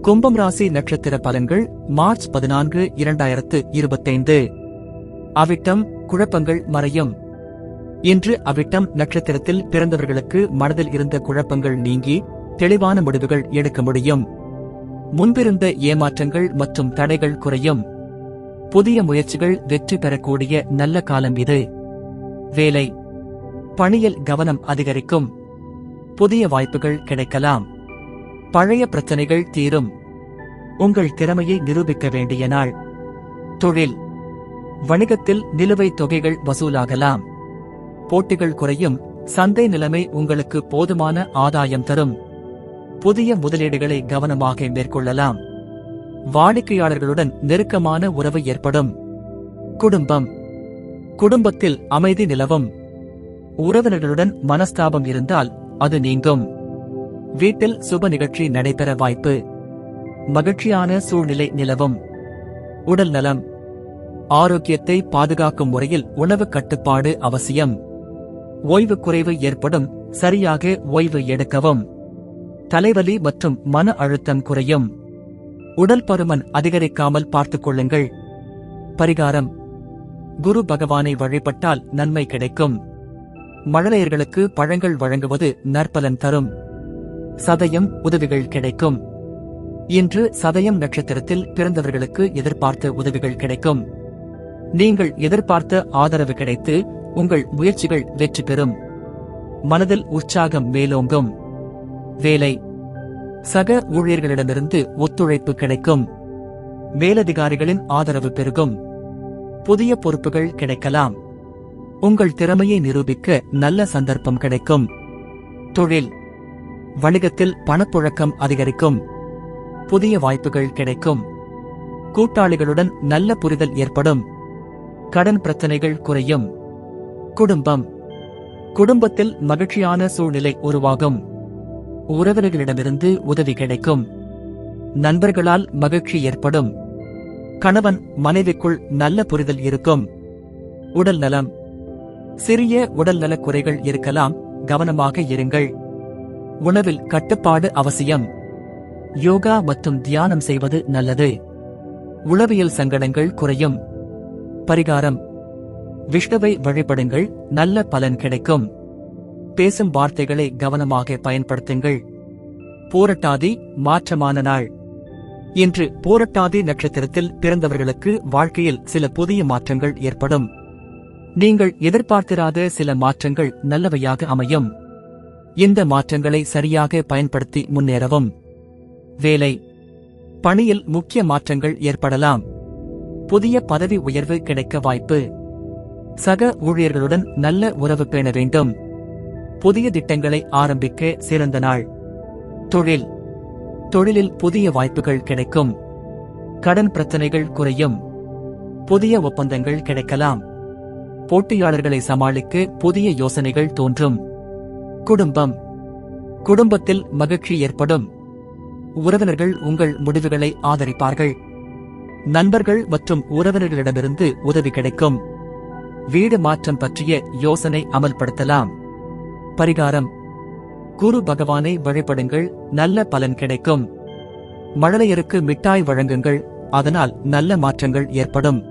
கும்பம் ராசி நட்சத்திர பலன்கள் மார்ச் பதினான்கு இரண்டாயிரத்து இருபத்தைந்து. அவிட்டம் குழப்பங்கள் மறையும். இன்று அவிட்டம் நட்சத்திரத்தில் பிறந்தவர்களுக்கு மனதில் இருந்த குழப்பங்கள் நீங்கி தெளிவான முடிவுகள் எடுக்க முடியும். முன்பிருந்த ஏமாற்றங்கள் மற்றும் தடைகள் குறையும். புதிய முயற்சிகள் வெற்றி பெறக்கூடிய நல்ல காலம் இது. வேலை. பணியில் கவனம் அதிகரிக்கும். புதிய வாய்ப்புகள் கிடைக்கலாம். பழைய பிரச்சனைகள் தீரும். உங்கள் திறமையை நிரூபிக்க வேண்டிய நாள். தொழில். வணிகத்தில் நிலுவைத் தொகைகள் வசூலாகலாம். போட்டிகள் குறையும் சந்தை நிலைமை உங்களுக்கு போதுமான ஆதாயம் தரும். புதிய முதலீடுகளை கவனமாக மேற்கொள்ளலாம். வாடிக்கையாளர்களுடன் நெருக்கமான உறவு ஏற்படும். குடும்பம். குடும்பத்தில் அமைதி நிலவும். உறவினர்களுடன் மனஸ்தாபம் இருந்தால் அது நீங்கும். வீட்டில் சுப நிகழ்ச்சி நடைபெற வாய்ப்பு. மகிழ்ச்சியான சூழ்நிலை நிலவும். உடல் நலம். ஆரோக்கியத்தை பாதுகாக்கும் முறையில் உணவு கட்டுப்பாடு அவசியம். ஓய்வு குறைவு ஏற்படும் சரியாக ஓய்வு எடுக்கவும். தலைவலி மற்றும் மன அழுத்தம் குறையும். உடல் பருமன் அதிகரிக்காமல் பார்த்துக் கொள்ளுங்கள். பரிகாரம். குரு பகவானை வழிபட்டால் நன்மை கிடைக்கும். மழலையர்களுக்கு பழங்கள் வழங்குவது நற்பலன் தரும். சதயம் உதவிகள் கிடைக்கும். இன்று சதயம் நட்சத்திரத்தில் பிறந்தவர்களுக்கு எதிர்பார்த்த உதவிகள் கிடைக்கும். நீங்கள் எதிர்பார்த்த ஆதரவு கிடைத்து உங்கள் முயற்சிகள் வெற்றி பெறும். மனதில் உற்சாகம் மேலோங்கும். வேலை. சக ஊழியர்களிடமிருந்து ஒத்துழைப்பு கிடைக்கும். மேலதிகாரிகளின் ஆதரவு பெருகும். புதிய பொறுப்புகள் கிடைக்கலாம். உங்கள் திறமையை நிரூபிக்க நல்ல சந்தர்ப்பம் கிடைக்கும். தொழில். வணிகத்தில் பணப்புழக்கம் அதிகரிக்கும். புதிய வாய்ப்புகள் கிடைக்கும். கூட்டாளிகளுடன் நல்ல புரிதல் ஏற்படும். கடன் பிரச்சனைகள் குறையும். குடும்பம். குடும்பத்தில் மகிழ்ச்சியான சூழ்நிலை உருவாகும். உறவினர்களிடமிருந்து உதவி கிடைக்கும். நண்பர்களால் மகிழ்ச்சி ஏற்படும். கணவன் மனைவிக்குள் நல்ல புரிதல் இருக்கும். உடல் நலம். சிறிய உடல் நலக் குறைகள் இருக்கலாம். கவனமாக இருங்கள். உணவில் கட்டுப்பாடு அவசியம். யோகா மற்றும் தியானம் செய்வது நல்லது. உளவியல் சங்கடங்கள் குறையும். பரிகாரம். விஷ்ணுவை வழிபடுங்கள் நல்ல பலன் கிடைக்கும். பேசும் வார்த்தைகளை கவனமாக பயன்படுத்துங்கள். போரட்டாதி மாற்றமான நாள். இன்று போரட்டாதி நட்சத்திரத்தில் பிறந்தவர்களுக்கு வாழ்க்கையில் சில புதிய மாற்றங்கள் ஏற்படும். நீங்கள் எதிர்பார்த்திராத சில மாற்றங்கள் நல்லவையாக அமையும். இந்த மாற்றங்களை சரியாக பயன்படுத்தி முன்னேறவும். வேலை. பணியில் முக்கிய மாற்றங்கள் ஏற்படலாம். புதிய பதவி உயர்வு கிடைக்க வாய்ப்பு. சக ஊழியர்களுடன் நல்ல உறவு பேண வேண்டும். புதிய திட்டங்களை ஆரம்பிக்க சிறந்த நாள். தொழில். தொழிலில் புதிய வாய்ப்புகள் கிடைக்கும். கடன் பிரச்சனைகள் குறையும். புதிய ஒப்பந்தங்கள் கிடைக்கலாம். போட்டியாளர்களை சமாளிக்க புதிய யோசனைகள் தோன்றும். குடும்பம். குடும்பத்தில் மகிழ்ச்சி ஏற்படும். உறவினர்கள் உங்கள் முடிவுகளை ஆதரிப்பார்கள். நண்பர்கள் மற்றும் உறவினர்களிடமிருந்து உதவி கிடைக்கும். வீடு மாற்றம் பற்றிய யோசனை அமல்படுத்தலாம். பரிகாரம். குரு பகவானை வழிபடுங்கள் நல்ல பலன் கிடைக்கும். மழலையருக்கு மிட்டாய் வழங்குங்கள் அதனால் நல்ல மாற்றங்கள் ஏற்படும்.